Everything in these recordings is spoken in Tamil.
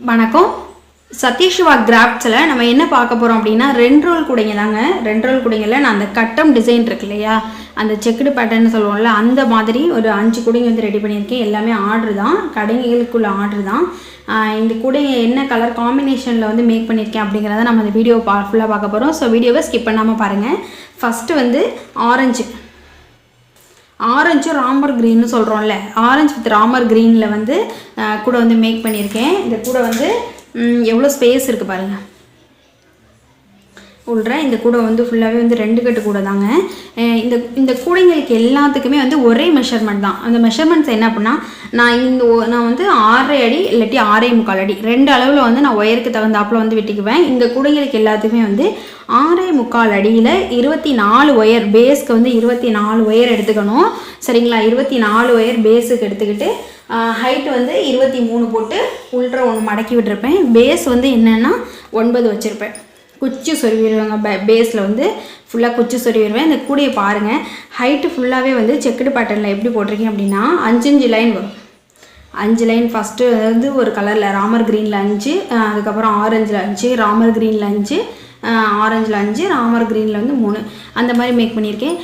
வணக்கம். சதீஷ்வா கிராஃப்ட்ஸில் நம்ம என்ன பார்க்க போகிறோம் அப்படின்னா ரெண்டு ரோல் கூடைங்க தாங்க ரெண்டு ரோல் கூடைங்களில் நான் அந்த கட்டம் டிசைன் இருக்கு இல்லையா? அந்த செக்குடு பேட்டர்ன் சொல்லுவோம்ல அந்த மாதிரி ஒரு அஞ்சு கூடைங்க வந்து ரெடி பண்ணியிருக்கேன். எல்லாமே ஆர்டர் தான். கடைங்களுக்குள்ள ஆர்டர் தான். இந்த கூடைங்க என்ன கலர் காம்பினேஷனில் வந்து மேக் பண்ணியிருக்கேன் அப்படிங்கிறத நம்ம அந்த வீடியோ பா ஃபுல்லாக பார்க்க போகிறோம் ஸோ வீடியோவை ஸ்கிப் பண்ணாமல் பாருங்கள் ஃபஸ்ட்டு வந்து ஆரஞ்சு ஆரஞ்சு ராமர் க்ரீன்னு சொல்கிறோம்ல ஆரஞ்சு வித் ராமர் க்ரீனில் வந்து கூட வந்து மேக் பண்ணியிருக்கேன். இந்த கூட வந்து எவ்வளோ ஸ்பேஸ் இருக்குது பாருங்கள் உள்ற இந்த கூடை வந்து ஃபுல்லாகவே வந்து ரெண்டு கட்டு கூடை தாங்க. இந்த இந்த கூடைங்களுக்கு எல்லாத்துக்குமே வந்து ஒரே மெஷர்மெண்ட் தான். அந்த மெஷர்மெண்ட்ஸ் என்ன அப்படின்னா நான் இந்த ஒ- நான் வந்து ஆறரை அடி இல்லாட்டி ஆறே முக்கால் அடி ரெண்டு அளவில் வந்து நான் ஒயருக்கு தகுந்தாப்புல வந்து வெட்டிக்குவேன். இந்த கூடைங்களுக்கு எல்லாத்துக்குமே வந்து ஆறே முக்கால் அடியில் இருபத்தி நாலு ஒயர் பேஸ்க்கு வந்து இருபத்தி நாலு ஒயர் எடுத்துக்கணும். சரிங்களா? இருபத்தி நாலு ஒயர் பேஸுக்கு எடுத்துக்கிட்டு ஹைட் வந்து இருபத்தி மூணு போட்டு உள்ற ஒன்று மடக்கி விட்டுருப்பேன். பேஸ் வந்து என்னென்னா ஒன்பது வச்சுருப்பேன். குச்சி சொருவிடுவேங்க. பே பேஸில் வந்து ஃபுல்லாக குச்சி சொருவிடுவேன். இந்த கூடையை பாருங்கள் ஹைட்டு ஃபுல்லாகவே வந்து செக்குடு பேட்டர்னில் எப்படி போட்டிருக்கேன் அப்படின்னா அஞ்சு அஞ்சு லைன் வரும். அஞ்சு லைன் ஃபஸ்ட்டு வந்து ஒரு கலரில் ராமர் க்ரீனில் அஞ்சு அதுக்கப்புறம் ஆரஞ்சில் அஞ்சு ராமர் க்ரீனில் அஞ்சு ஆரஞ்சில் அஞ்சு ராமர் க்ரீனில் வந்து மூணு. அந்த மாதிரி மேக் பண்ணியிருக்கேன்.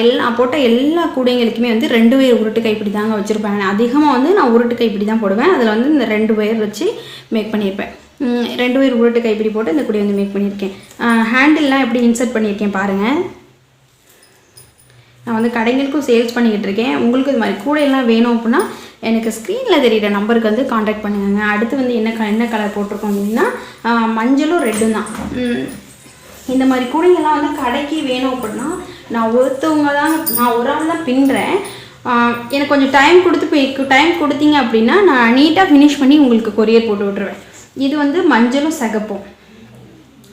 எல்லா போட்ட எல்லா கூடைங்களுக்குமே வந்து ரெண்டு பேர் உருட்டு கைப்பிடி தாங்க வச்சுருப்பேன். அதிகமாக வந்து நான் உருட்டு கைப்பிடி தான் போடுவேன். அதில் வந்து இந்த ரெண்டு பேர் வச்சு மேக் பண்ணியிருப்பேன். ரெண்டு பேர் உருட்டு கைப்பிடி போட்டு இந்த குடி வந்து மேக் பண்ணியிருக்கேன். ஹேண்டில்லாம் எப்படி இன்சர்ட் பண்ணியிருக்கேன் பாருங்கள் நான் வந்து கடைங்களுக்கும் சேல்ஸ் பண்ணிக்கிட்டு இருக்கேன். உங்களுக்கு இது மாதிரி கூடையெல்லாம் வேணும் அப்படின்னா எனக்கு ஸ்க்ரீனில் தெரியிற நம்பருக்கு வந்து காண்டாக்ட் பண்ணுங்க. அடுத்து வந்து என்ன க என்ன கலர் போட்டிருக்கோம் அப்படின்னா மஞ்சளும் ரெட்டும் தான். இந்த மாதிரி கூடைங்கெல்லாம் வந்து கடைக்கு வேணும் அப்படின்னா நான் ஒருத்தவங்க தான் நான் ஒரு ஆள் தான் பின்னுறேன். எனக்கு கொஞ்சம் டைம் கொடுத்து டைம் கொடுத்தீங்க அப்படின்னா நான் நீட்டாக ஃபினிஷ் பண்ணி உங்களுக்கு கொரியர் போட்டு விட்ருவேன் இது வந்து மஞ்சளும் சகப்பும்.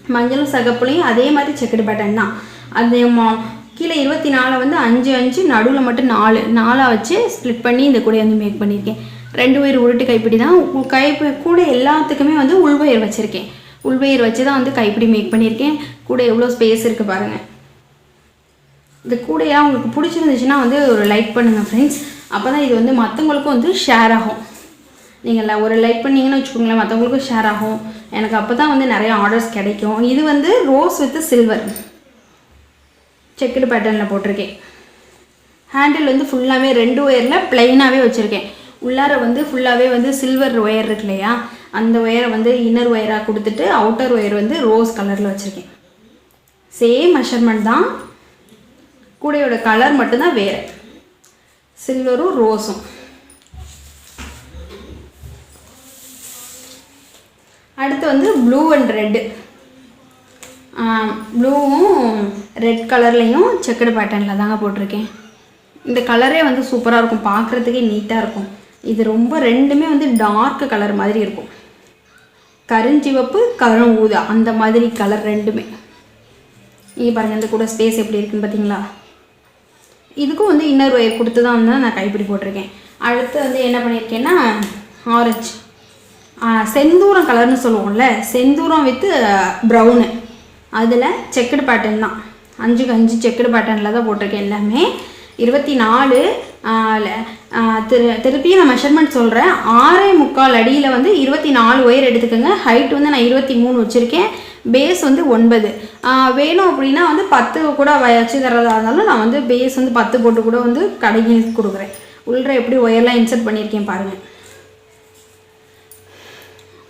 மஞ்சளும் சகப்புலையும் அதே மாதிரி செக்குடு பேட்டர்ன் தான். அது கீழே இருபத்தி நாலை வந்து அஞ்சு அஞ்சு நடுவில் மட்டும் நாலு நாலாக வச்சு ஸ்ப்ளிட் பண்ணி இந்த கூடையை வந்து மேக் பண்ணியிருக்கேன். ரெண்டு உயிர் உருட்டு கைப்பிடி தான். உ- கை கூட எல்லாத்துக்குமே வந்து உள்வயிர் வச்சுருக்கேன். உள்வயிர் வச்சு தான் வந்து கைப்பிடி மேக் பண்ணியிருக்கேன். கூட எவ்வளோ ஸ்பேஸ் இருக்குது பாருங்கள் இந்த கூடையெல்லாம் உங்களுக்கு பிடிச்சிருந்துச்சுன்னா வந்து ஒரு லைக் பண்ணுங்கள் ஃப்ரெண்ட்ஸ் அப்போ தான் இது வந்து மற்றவங்களுக்கும் வந்து ஷேர் ஆகும். நீங்கள் ஒரு லைக் பண்ணிங்கன்னு வச்சுக்கோங்களேன் மற்றவங்களுக்கும் ஷேர் ஆகும். எனக்கு அப்போ தான் வந்து நிறைய ஆர்டர்ஸ் கிடைக்கும். இது வந்து ரோஸ் வித் சில்வர் செக்குடு பேட்டர்னில் போட்டிருக்கேன். ஹேண்டில் வந்து ஃபுல்லாகவே ரெண்டு ஒயரில் ப்ளைனாகவே வச்சுருக்கேன். உள்ளார வந்து ஃபுல்லாகவே வந்து சில்வர் ஒயர் இருக்கு இல்லையா? அந்த ஒயரை வந்து இன்னர் ஒயராக கொடுத்துட்டு அவுட்டர் ஒயர் வந்து ரோஸ் கலரில் வச்சுருக்கேன். சேம் மெஷர்மெண்ட் தான். கூடையோட கலர் மட்டும்தான் வேறு. சில்வரும் ரோஸும் அடுத்து வந்து ப்ளூ அண்ட் ரெட்டு ப்ளூவும் ரெட் கலர்லேயும் செக்குடு பேட்டர்னில் தாங்க போட்டிருக்கேன். இந்த கலரே வந்து சூப்பராக இருக்கும். பார்க்குறதுக்கே நீட்டாக இருக்கும். இது ரொம்ப ரெண்டுமே வந்து டார்க் கலர் மாதிரி இருக்கும். கருஞ்சிவப்பு கரும் ஊதா அந்த மாதிரி கலர் ரெண்டுமே. இங்கே பாருங்கள் இந்த கூட ஸ்பேஸ் எப்படி இருக்குன்னு பார்த்தீங்களா இதுக்கும் வந்து இன்னர் ஒயர் கொடுத்து தான் வந்து நான் கைப்பிடி போட்டிருக்கேன். அடுத்து வந்து என்ன பண்ணியிருக்கேன்னா ஆரஞ்சு செந்தூரம் கலர்னு சொல்லுவோம்ல செந்தூரம் வித்து ப்ரௌனு அதில் செக்குடு பேட்டர்ன் தான். அஞ்சுக்கு அஞ்சு செக்குடு பேட்டர்னில் தான் போட்டிருக்கேன் எல்லாமே. இருபத்தி நாலு திரு திருப்பியும் நான் மெஷர்மெண்ட் சொல்கிறேன் ஆறே முக்கால் அடியில் வந்து இருபத்தி நாலு ஒயர் எடுத்துக்கோங்க. ஹைட் வந்து நான் இருபத்தி மூணு வச்சுருக்கேன். பேஸ் வந்து ஒன்பது. வேணும் அப்படின்னா வந்து பத்து கூட வச்சு தரதா இருந்தாலும் நான் வந்து பேஸ் வந்து பத்து போட்டு கூட வந்து கடைக்கு கொடுக்குறேன். உள்ள எப்படி ஒயர்லாம் இன்சர்ட் பண்ணியிருக்கேன் பாருங்கள்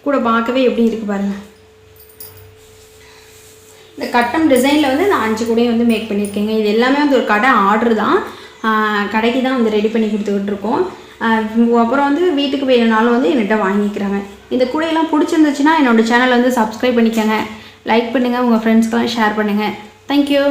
கூட பார்க்கவே எப்படி இருக்குது பாருங்கள் இந்த கட்டம் டிசைனில் வந்து நான் அஞ்சு கூடையும் வந்து மேக் பண்ணியிருக்கேங்க. இது எல்லாமே வந்து ஒரு கடை ஆர்டர் தான். கடைக்கு தான் வந்து ரெடி பண்ணி கொடுத்துக்கிட்டு இருக்கோம். அப்புறம் வந்து வீட்டுக்கு வேணும்னாலும் வந்து என்கிட்ட வாங்கிக்கிறாங்க. இந்த கூடையெல்லாம் பிடிச்சிருந்துச்சுன்னா என்னோட சேனலை வந்து சப்ஸ்கிரைப் பண்ணிக்கோங்க. லைக் பண்ணுங்கள் உங்கள் ஃப்ரெண்ட்ஸ்க்கெல்லாம் ஷேர் பண்ணுங்கள் தேங்க்யூ